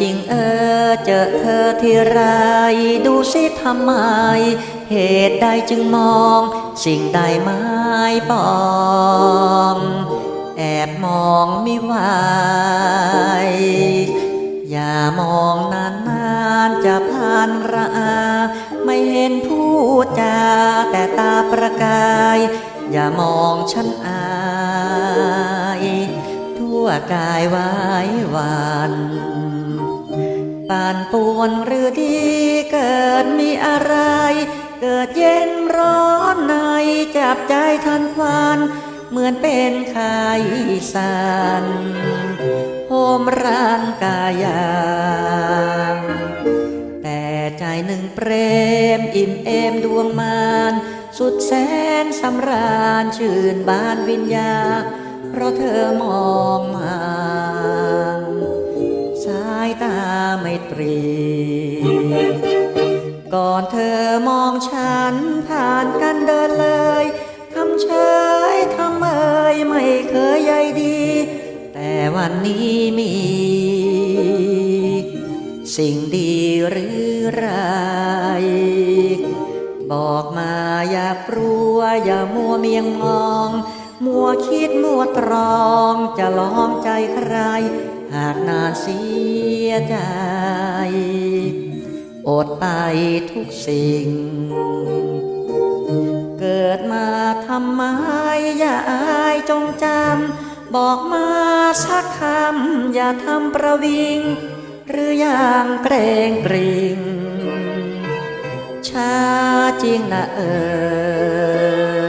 จริงเออเจอเธอที่ไร ดูสิทำไม เหตุใดจึงมอง สิ่งใดไม่ปองแอบมองไม่ไหวอย่ามองนานๆจะผ่านระอา ไม่เห็นผู้จาแต่ตาประกาย อย่ามองฉันอาย ทั่วกายไว้วัน ปานป่วนหรือดีเกิดมีอะไร เกิดเย็นร้อนในจับใจทันควันเหมือนเป็นไข้สันโหมร่างกายย่างแต่ใจหนึ่งเปรมอิ่มเอมดวงมานสุดแสนสำราญชื่นบานวิญญา เพราะเธอมองมาายตาไม่ตรี ก่อนเธอมองฉันผ่านกันเดินเลยทำเฉยทำเมยไม่เคยใยดี แต่วันนี้มี สิ่งดีหรือไรบอกมาอย่ากลัวอย่ามัวเมียงมอง มัวคิดมัวตรองจะลองใจใคร หากนาเสียใจอดไปทุกสิ่ง เกิดมาทำไมอย่าอายจงจำบอกมาสักคำอย่าทำประวิง หรืออย่างเกรงกริงชาจริงนะเออ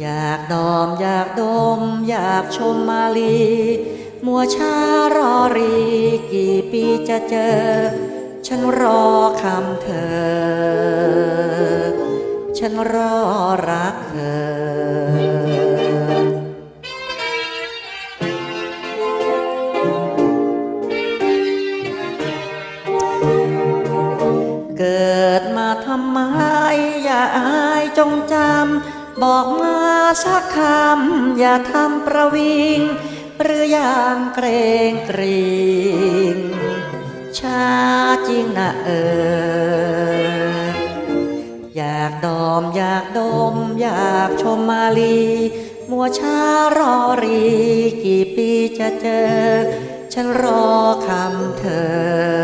อยากดอมอยากดม อยากชมมาลี มัวช้ารอรีกี่ปีจะเจอ ฉันรอคำเธอ ฉันรอรักเธอเกิดมาทำไม อย่าอายจงจำ บอกมาสักคำ อย่าทำประวิง หรือย่างเกรงกริงชาจริงนะเอออยากดอมอยากดม อยากชมมาลี มัวช้ารอรี กี่ปีจะเจอ ฉันรอคำเธอ